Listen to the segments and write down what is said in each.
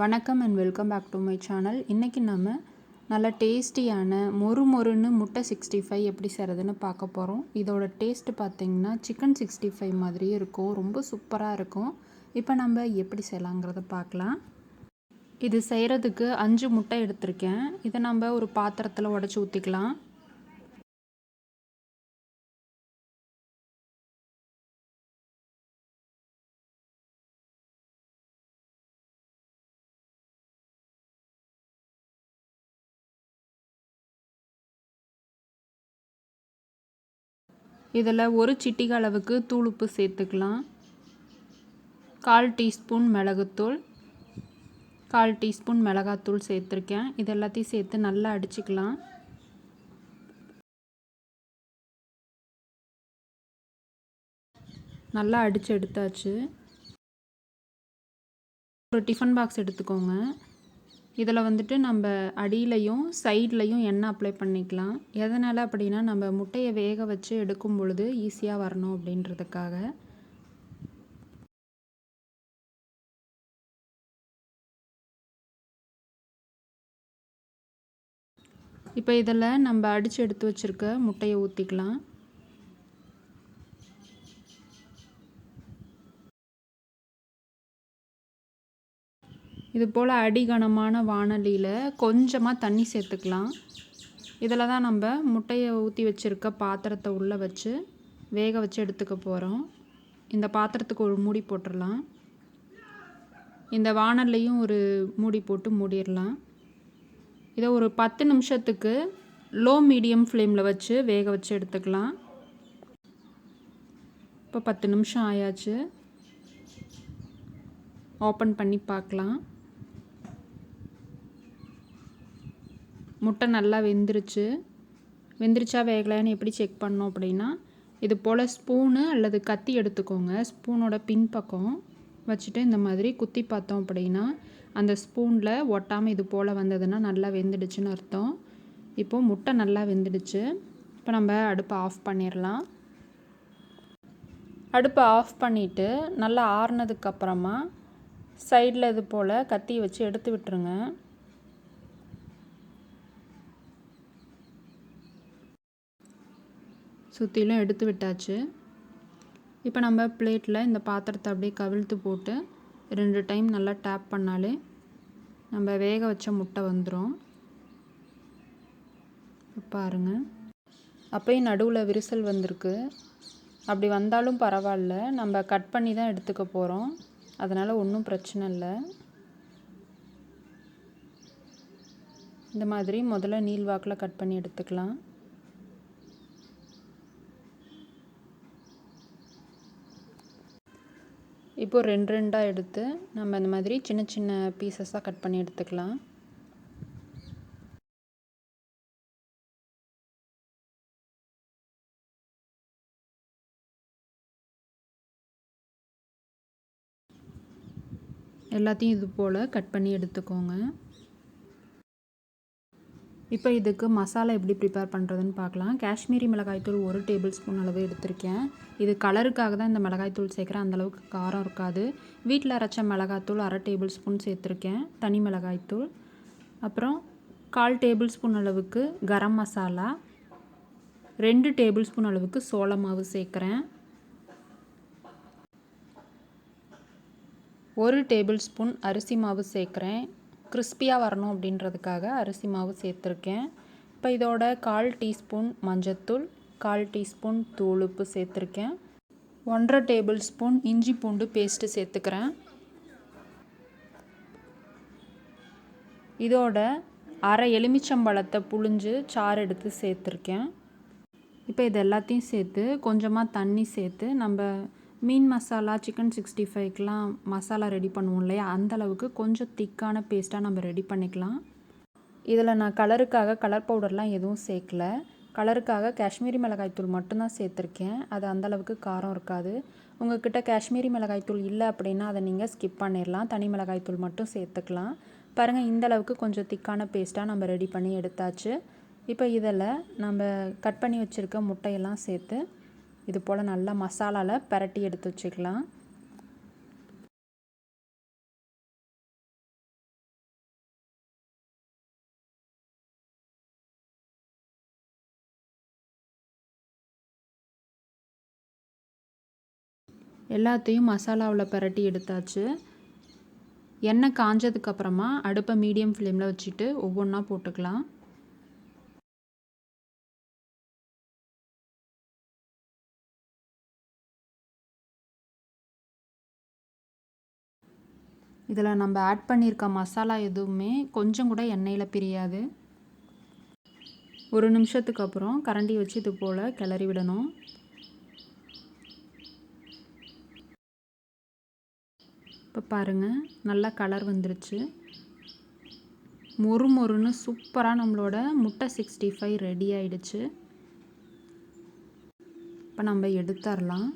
வணக்கம் and welcome back to my channel இன்றைக்கி நம்ம நல்லா டேஸ்டியான மொறு மொறுன்னு முட்டை சிக்ஸ்டி ஃபைவ் எப்படி செய்கிறதுன்னு பார்க்க போகிறோம் இதோட டேஸ்ட்டு பார்த்திங்கன்னா சிக்கன் சிக்ஸ்டி ஃபைவ் மாதிரியே இருக்கும். ரொம்ப சூப்பராக இருக்கும். இப்போ நம்ம எப்படி செய்யலாங்கிறத பார்க்கலாம். இது செய்கிறதுக்கு அஞ்சு முட்டை எடுத்திருக்கேன். இதை நம்ம ஒரு பாத்திரத்தில் உடச்சி ஊற்றிக்கலாம் இதில் ஒரு சிட்டிக அளவுக்கு தூளுப்பு சேர்த்துக்கலாம். கால் டீஸ்பூன் மிளகுத்தூள். கால் டீஸ்பூன் மிளகாத்தூள் சேர்த்துருக்கேன். இது எல்லாத்தையும் சேர்த்து நல்லா அடிச்சுக்கலாம். நல்லா அடித்து எடுத்தாச்சு. ஒரு டிஃபன் பாக்ஸ் எடுத்துக்கோங்க. இதில் வந்துட்டு நம்ம அடியிலையும் சைட்லையும் எண்ணெய் அப்ளை பண்ணிக்கலாம். எதனால் அப்படின்னா நம்ம முட்டையை வேக வச்சு எடுக்கும் பொழுது ஈஸியாக வரணும் அப்படின்றதுக்காக. இப்போ இதில் நம்ம அடித்து எடுத்து வச்சுருக்க முட்டையை ஊற்றிக்கலாம் இது போல் அடிகனமான வாணலியில் கொஞ்சமாக தண்ணி சேர்த்துக்கலாம். இதில் தான் நம்ம முட்டையை ஊற்றி வச்சுருக்க பாத்திரத்தை உள்ளே வச்சு வேக வச்சு எடுத்துக்க போகிறோம் இந்த பாத்திரத்துக்கு ஒரு மூடி போட்டுடலாம். இந்த வானல்லையும் ஒரு மூடி போட்டு மூடிடலாம். இதை ஒரு பத்து நிமிஷத்துக்கு லோ மீடியம் ஃப்ளேமில் வச்சு வேக வச்சு எடுத்துக்கலாம். இப்போ பத்து நிமிஷம் ஆயாச்சு. ஓப்பன் பண்ணி பார்க்கலாம். முட்டை நல்லா வெந்துருச்சு. வெந்துருச்சா வேகலைன்னு எப்படி செக் பண்ணோம் அப்படின்னா இது போல் ஸ்பூனு அல்லது கத்தி எடுத்துக்கோங்க. ஸ்பூனோட பின்பக்கம் வச்சுட்டு இந்த மாதிரி குத்தி பார்த்தோம் அப்படின்னா அந்த ஸ்பூனில் ஒட்டாமல் இது போல் வந்ததுன்னா நல்லா வெந்துடுச்சுன்னு அர்த்தம். இப்போது முட்டை நல்லா வெந்துடுச்சு. இப்போ நம்ம அடுப்பை ஆஃப் பண்ணிடலாம். அடுப்பை ஆஃப் பண்ணிவிட்டு நல்லா ஆறுனதுக்கப்புறமா சைடில் இது போல் கத்தி வச்சு எடுத்து விட்டுருங்க. சுற்றிலும் எடுத்து விட்டாச்சு. இப்போ நம்ம பிளேட்டில் இந்த பாத்திரத்தை அப்படியே கவிழ்த்து போட்டு ரெண்டு டைம் நல்லா டேப் பண்ணாலே நம்ம வேக வச்ச முட்டை வந்துடும் பாருங்கள் அப்போயும் நடுவில் விரிசல் வந்திருக்கு. அப்படி வந்தாலும் பரவாயில்ல. நம்ம கட் பண்ணி தான் எடுத்துக்க போகிறோம் அதனால் ஒன்றும் பிரச்சனை இல்லை. இந்த மாதிரி முதல்ல நீள்வாக்கில் கட் பண்ணி எடுத்துக்கலாம். இப்போது ரெண்டு ரெண்டாக எடுத்து நம்ம இந்த மாதிரி சின்ன சின்ன பீசஸாக கட் பண்ணி எடுத்துக்கலாம். எல்லாத்தையும் இது போல் கட் பண்ணி எடுத்துக்கோங்க. இப்போ இதுக்கு மசாலா எப்படி ப்ரிப்பேர் பண்ணுறதுன்னு பார்க்கலாம். காஷ்மீரி மிளகாய்த்தூள் ஒரு டேபிள் ஸ்பூன் அளவு எடுத்திருக்கேன். இது கலருக்காக தான் இந்த மிளகாய்த்தூள் சேர்க்குறேன். அந்தளவுக்கு காரம் இருக்காது. வீட்டில் அரைச்ச மிளகாய்த்தூள் அரை டேபிள் ஸ்பூன் சேர்த்துருக்கேன். தனி மிளகாய்த்தூள் அப்புறம் கால் டேபிள் ஸ்பூன் அளவுக்கு கரம் மசாலா. ரெண்டு டேபிள் ஸ்பூன் அளவுக்கு சோள மாவு சேர்க்குறேன். ஒரு டேபிள் ஸ்பூன் அரிசி மாவு சேர்க்குறேன். கிறிஸ்பியாக வரணும் அப்படின்றதுக்காக அரிசி மாவு சேர்த்துருக்கேன். இப்போ இதோட கால் டீஸ்பூன் மஞ்சத்தூள் கால் டீஸ்பூன் தூள் உப்பு சேர்த்துருக்கேன். ஒன்றரை டேபிள் ஸ்பூன் இஞ்சி பூண்டு பேஸ்ட்டு சேர்த்துக்கிறேன். இதோட அரை எலுமிச்சம்பழத்தை புழிஞ்சு சாறு எடுத்து சேர்த்துருக்கேன். இப்போ இது எல்லாத்தையும் சேர்த்து கொஞ்சமாக தண்ணி சேர்த்து நம்ம மீன் மசாலா சிக்கன் சிக்ஸ்டி ஃபைவ்க்கெலாம் மசாலா ரெடி பண்ணுவோம் இல்லையா? அந்தளவுக்கு கொஞ்சம் திக்கான பேஸ்ட்டாக நம்ம ரெடி பண்ணிக்கலாம். இதில் நான் கலருக்காக கலர் பவுடர்லாம் எதுவும் சேர்க்கல. கலருக்காக காஷ்மீரி மிளகாய்த்தூள் மட்டும்தான் சேர்த்துருக்கேன். அது அந்தளவுக்கு காரம் இருக்காது. உங்கள்கிட்ட காஷ்மீரி மிளகாய்த்தூள் இல்லை அப்படின்னா அதை நீங்கள் ஸ்கிப் பண்ணிடலாம். தனி மிளகாய்த்தூள் மட்டும் சேர்த்துக்கலாம். பாருங்கள் இந்தளவுக்கு கொஞ்சம் திக்கான பேஸ்ட்டாக நம்ம ரெடி பண்ணி எடுத்தாச்சு. இப்போ இதில் நம்ம கட் பண்ணி வச்சுருக்க முட்டையெல்லாம் சேர்த்து இது போல் நல்லா மசாலாவில் பரட்டி எடுத்து வச்சுக்கலாம். எல்லாத்தையும் மசாலாவில் பரட்டி எடுத்தாச்சு. எண்ணெய் காஞ்சதுக்கப்புறமா அடுப்பை மீடியம் ஃப்ளேமில் வச்சுட்டு ஒவ்வொன்றா போட்டுக்கலாம். இதில் நம்ம ஆட் பண்ணியிருக்க மசாலா எதுவுமே கொஞ்சம் கூட எண்ணெயில் பிரியாது. ஒரு நிமிஷத்துக்கு அப்புறம் கரண்டி வச்சு இது போல் கிளறி விடணும். இப்போ பாருங்கள் நல்லா கலர் வந்துருச்சு. மொறு மொறுன்னு சூப்பராக நம்மளோட முட்டை சிக்ஸ்டி ஃபைவ் ரெடி ஆயிடுச்சு. இப்போ நம்ம எடுத்துடலாம்.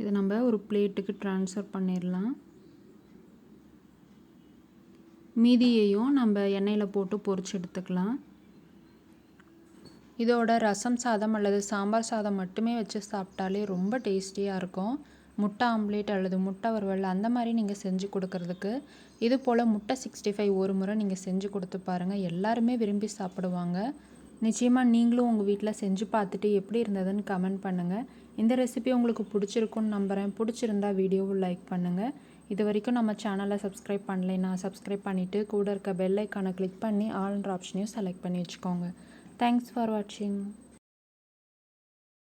இதை நம்ம ஒரு பிளேட்டுக்கு ட்ரான்ஸ்ஃபர் பண்ணிடலாம் மீதியையும் நம்ம எண்ணெயில் போட்டு பொறிச்சு எடுத்துக்கலாம். இதோட ரசம் சாதம் அல்லது சாம்பார் சாதம் மட்டுமே வச்சு சாப்பிட்டாலே ரொம்ப டேஸ்டியாக இருக்கும். முட்டை ஆம்லேட் அல்லது முட்டை வறுவல் அந்த மாதிரி நீங்கள் செஞ்சு கொடுக்கறதுக்கு. இது போல் முட்டை சிக்ஸ்டி ஃபைவ் ஒரு முறை நீங்கள் செஞ்சு கொடுத்து பாருங்கள் எல்லாருமே விரும்பி சாப்பிடுவாங்க. நிச்சயமாக நீங்களும் உங்கள் வீட்டில் செஞ்சு பார்த்துட்டு எப்படி இருந்ததுன்னு கமெண்ட் பண்ணுங்கள் இந்த ரெசிபி உங்களுக்கு பிடிச்சிருக்குன்னு நம்புகிறேன் பிடிச்சிருந்தா வீடியோவை லைக் பண்ணுங்கள் இது வரைக்கும் நம்ம சேனலை சப்ஸ்கிரைப் பண்ணலைன்னா சப்ஸ்கிரைப் பண்ணிவிட்டு கூட இருக்க பெல் ஐக்கானை கிளிக் பண்ணி ஆல்ன்ற ஆப்ஷனையும் செலக்ட் பண்ணி வச்சுக்கோங்க. தேங்க்ஸ் ஃபார் வாட்சிங்